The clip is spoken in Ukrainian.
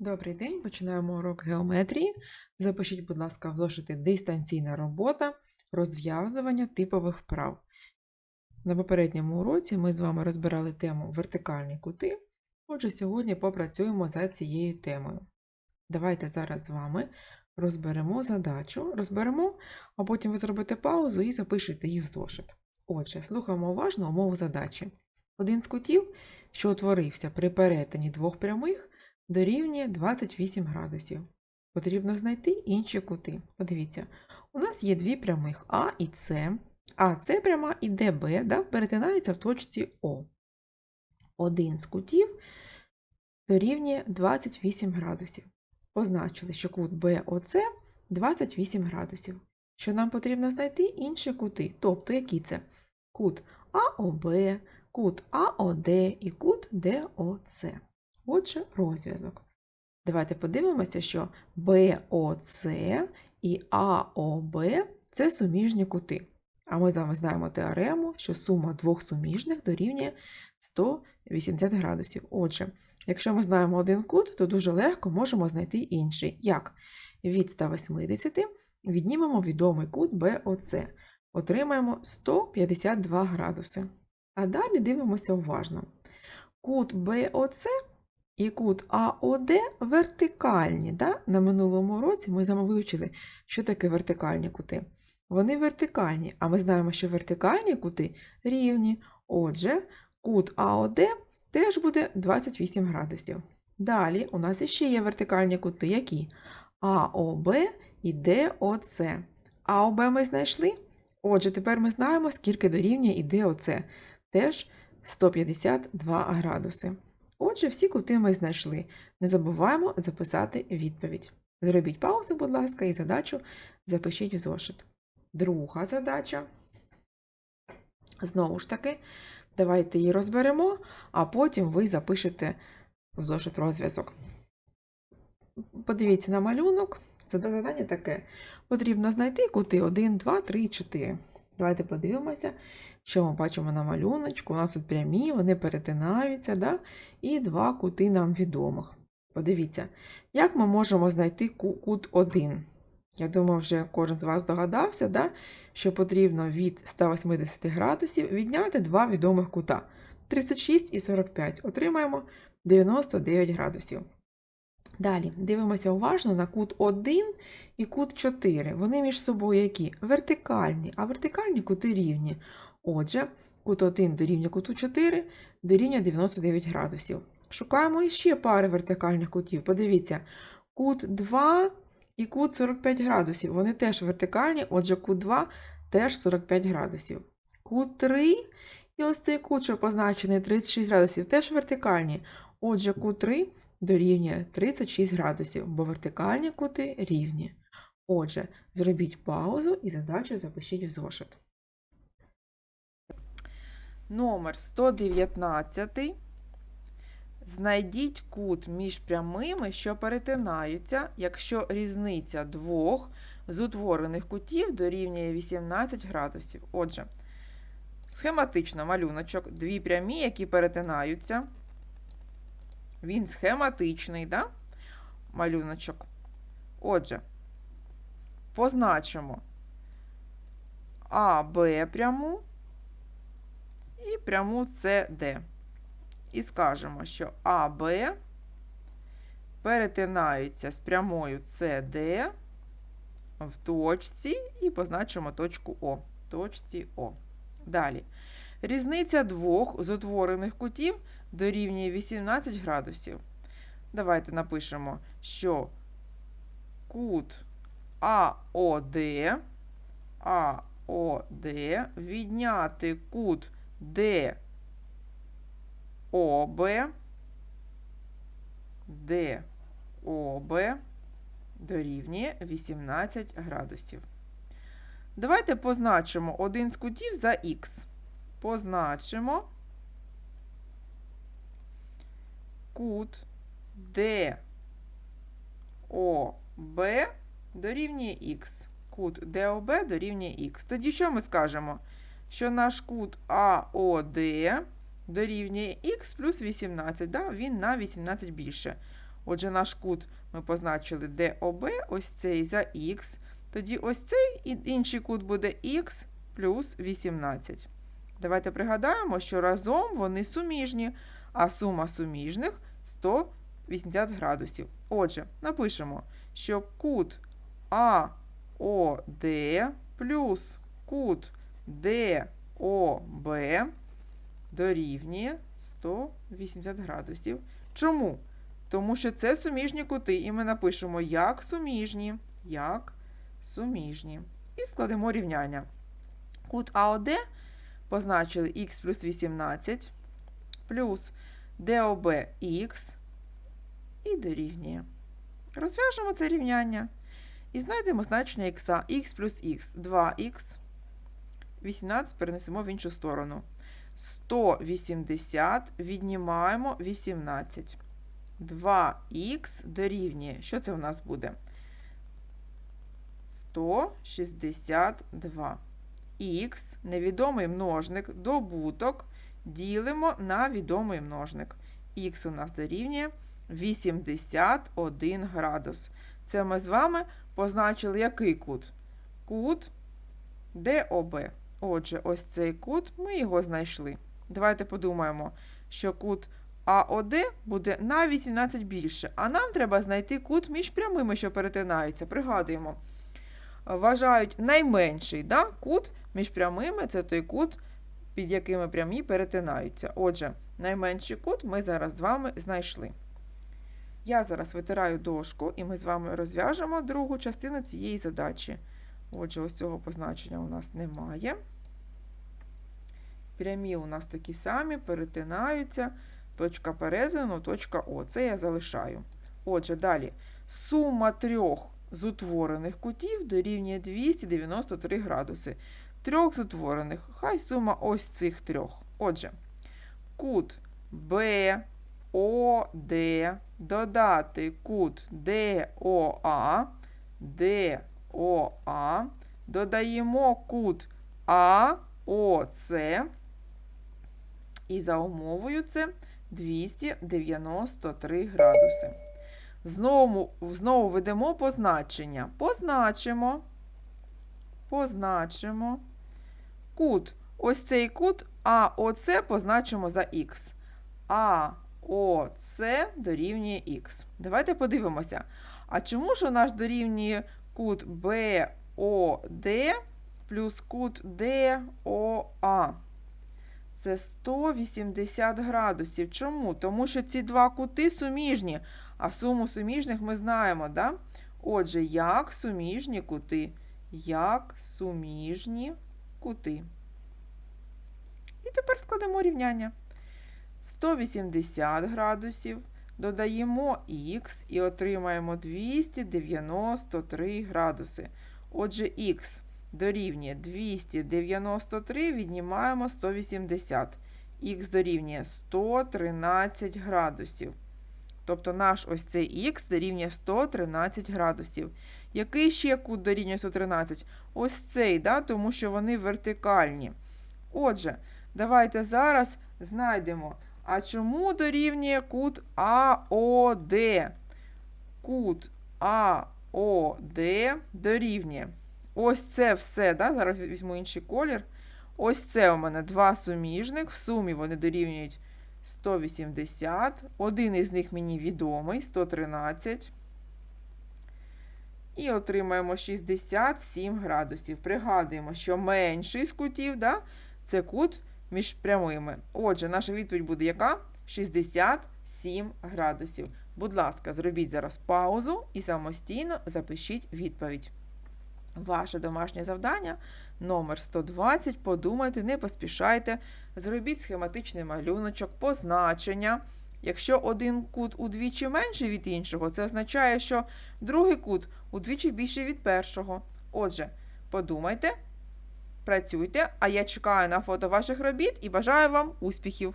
Добрий день, починаємо урок геометрії. Запишіть, будь ласка, в зошити дистанційна робота, розв'язування типових вправ. На попередньому уроці ми з вами розбирали тему вертикальні кути. Отже, сьогодні попрацюємо за цією темою. Давайте зараз з вами розберемо задачу, розберемо, а потім ви зробите паузу і запишете її в зошит. Отже, слухаємо уважно умову задачі. Один з кутів, що утворився при перетині двох прямих, дорівнює 28 градусів. Потрібно знайти інші кути. Подивіться, у нас є дві прямих А і С, а С пряма і ДБ да, перетинаються в точці О. Один з кутів дорівнює 28 градусів. Позначили, що кут БОЦ 28 градусів. Що нам потрібно знайти інші кути. Тобто, які це? Кут АОБ, кут АОД і кут ДОЦ. Отже, розв'язок. Давайте подивимося, що БОЦ і АОБ це суміжні кути. А ми з вами знаємо теорему, що сума двох суміжних дорівнює 180 градусів. Отже, якщо ми знаємо один кут, то дуже легко можемо знайти інший. Як? Від 180 віднімемо відомий кут БОЦ. Отримаємо 152 градуси. А далі дивимося уважно. Кут БОЦ і кут АОД вертикальні. Да? На минулому році ми з вами вивчили, що таке вертикальні кути. Вони вертикальні, а ми знаємо, що вертикальні кути рівні. Отже, кут АОД теж буде 28 градусів. Далі у нас іще є вертикальні кути, які АОБ і ДОЦ. АОБ ми знайшли. Отже, тепер ми знаємо, скільки дорівнює і ДОЦ. Теж 152 градуси. Отже, всі кути ми знайшли. Не забуваємо записати відповідь. Зробіть паузу, будь ласка, і задачу запишіть в зошит. Друга задача. Знову ж таки, давайте її розберемо, а потім ви запишете в зошит розв'язок. Подивіться на малюнок. Завдання таке. Потрібно знайти кути 1, 2, 3, 4. Давайте подивимося, що ми бачимо на малюночку. У нас тут прямі, вони перетинаються, да? і два кути нам відомих. Подивіться, як ми можемо знайти кут 1. Я думаю, вже кожен з вас догадався, да? що потрібно від 180 градусів відняти два відомих кута 36 і 45. Отримаємо 99 градусів. Далі дивимося уважно на кут 1 і кут 4. Вони між собою які? Вертикальні, а вертикальні кути рівні. Отже, кут 1 дорівнює куту 4 дорівнює 99 градусів. Шукаємо іще пари вертикальних кутів. Подивіться, кут 2 і кут 45 градусів. Вони теж вертикальні, отже, кут 2 теж 45 градусів. Кут 3 і ось цей кут, що позначений 36 градусів, теж вертикальні. Отже, кут 3 дорівнює 36 градусів, бо вертикальні кути рівні. Отже, зробіть паузу і задачу запишіть в зошит. Номер 119. Знайдіть кут між прямими, що перетинаються, якщо різниця двох з утворених кутів дорівнює 18 градусів. Отже, схематично малюночок, дві прямі, які перетинаються. Він схематичний, да? малюночок. Отже, позначимо АБ пряму і пряму СД. І скажемо, що АБ перетинаються з прямою СД в точці і позначимо точку О. Точці О. Далі. Різниця двох з утворених кутів дорівнює 18 градусів. Давайте напишемо, що кут АОД, АОД відняти кут ДОБ, ДОБ дорівнює 18 градусів. Давайте позначимо один з кутів за х. Позначимо кут ДОБ дорівнює х. Кут ДОБ дорівнює х. Тоді що ми скажемо? Що наш кут АОД дорівнює х плюс 18. Да? Він на 18 більше. Отже, наш кут ми позначили ДОБ, ось цей за х. Тоді ось цей і інший кут буде х плюс 18. Давайте пригадаємо, що разом вони суміжні, а сума суміжних 180 градусів. Отже, напишемо, що кут АОД плюс кут ДОБ дорівнює 180 градусів. Чому? Тому що це суміжні кути, і ми напишемо як суміжні, як суміжні. І складемо рівняння. Кут АОД позначили х плюс 18 плюс ДОБ х і дорівнює. Розв'яжемо це рівняння. І знайдемо значення х. х плюс х 2х. 18 перенесемо в іншу сторону. 180 віднімаємо 18. 2х дорівнює. Що це у нас буде? 162. Х невідомий множник, добуток ділимо на відомий множник. Х у нас дорівнює 81 градус. Це ми з вами позначили який кут? Кут ДОБ. Отже, ось цей кут, ми його знайшли. Давайте подумаємо, що кут АОД буде на 18 більше, а нам треба знайти кут між прямими, що перетинаються. Пригадуємо. Вважають найменший да, кут між прямими це той кут, під якими прямі перетинаються. Отже, найменший кут ми зараз з вами знайшли. Я зараз витираю дошку, і ми з вами розв'яжемо другу частину цієї задачі. Отже, ось цього позначення у нас немає. Прямі у нас такі самі, перетинаються. Точка перетину, точка О. Це я залишаю. Отже, далі. Сума трьох з утворених кутів дорівнює 293 градуси. Трьох з утворених. Хай сума ось цих трьох. Отже, кут БОД додати кут ДОА, ДОА, додаємо кут АОЦ, і за умовою це 293 градуси. Знову, знову ведемо позначення. Позначимо, позначимо кут. Ось цей кут АОЦ позначимо за х. АОЦ дорівнює х. Давайте подивимося. А чому ж у нас дорівнює кут БОД плюс кут ДОА? Це 180 градусів. Чому? Тому що ці два кути суміжні, а суму суміжних ми знаємо, да? Отже, як суміжні кути? Як суміжні кути. І тепер складемо рівняння. 180 градусів. Додаємо х і отримаємо 293 градуси. Отже, х дорівнює 293, віднімаємо 180. Х дорівнює 113 градусів. Тобто наш ось цей х дорівнює 113 градусів. Який ще кут дорівнює 113? Ось цей, да? тому що вони вертикальні. Отже, давайте зараз знайдемо. А чому дорівнює кут АОД? Кут АОД дорівнює. Ось це все. Да? Зараз візьму інший колір. Ось це у мене два суміжних. В сумі вони дорівнюють 180. Один із них мені відомий 113. І отримаємо 67 градусів. Пригадуємо, що менший з кутів да, це кут між прямими. Отже, наша відповідь буде яка? 67 градусів. Будь ласка, зробіть зараз паузу і самостійно запишіть відповідь. Ваше домашнє завдання номер 120. Подумайте, не поспішайте. Зробіть схематичний малюночок, позначення. Якщо один кут удвічі менший від іншого, це означає, що другий кут удвічі більший від першого. Отже, подумайте, працюйте, а я чекаю на фото ваших робіт і бажаю вам успіхів!